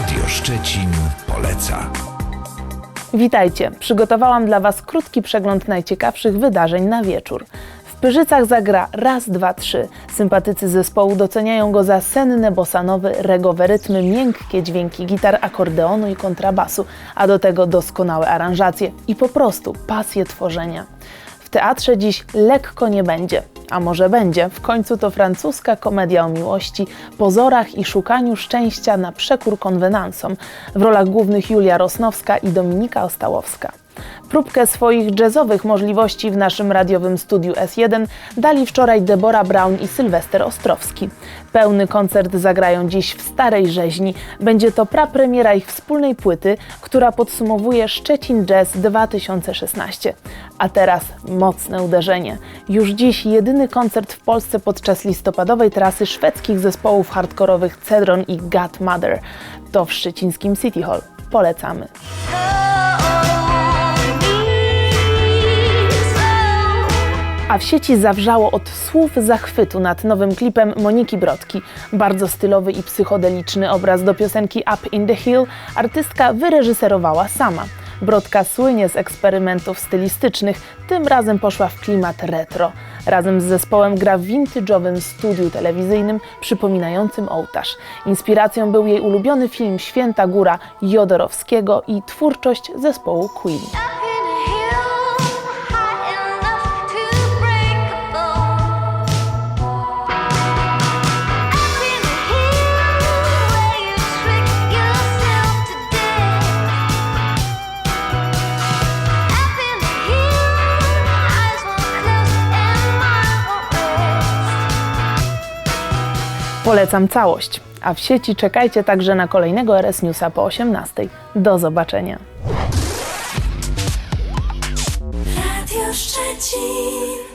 Radio Szczecin poleca. Witajcie. Przygotowałam dla Was krótki przegląd najciekawszych wydarzeń na wieczór. W Pyrzycach zagra raz, dwa, trzy. Sympatycy zespołu doceniają go za senne bosanowe, regowe rytmy, miękkie dźwięki gitar, akordeonu i kontrabasu, a do tego doskonałe aranżacje i po prostu pasję tworzenia. W teatrze dziś lekko nie będzie. A może będzie? W końcu to francuska komedia o miłości, pozorach i szukaniu szczęścia na przekór konwenansom. W rolach głównych Julia Rosnowska i Dominika Ostałowska. Próbkę swoich jazzowych możliwości w naszym radiowym studiu S1 dali wczoraj Debora Brown i Sylwester Ostrowski. Pełny koncert zagrają dziś w Starej Rzeźni. Będzie to prapremiera ich wspólnej płyty, która podsumowuje Szczecin Jazz 2016. A teraz mocne uderzenie. Już dziś jedyny koncert w Polsce podczas listopadowej trasy szwedzkich zespołów hardkorowych Cedron i Godmother. To w szczecińskim City Hall. Polecamy. A w sieci zawrzało od słów zachwytu nad nowym klipem Moniki Brodki. Bardzo stylowy i psychodeliczny obraz do piosenki Up in the Hill artystka wyreżyserowała sama. Brodka słynie z eksperymentów stylistycznych, tym razem poszła w klimat retro. Razem z zespołem gra w vintage'owym studiu telewizyjnym przypominającym ołtarz. Inspiracją był jej ulubiony film Święta Góra Jodorowskiego i twórczość zespołu Queen. Polecam całość. A w sieci czekajcie także na kolejnego RS Newsa po 18. Do zobaczenia. Radio Szczecin.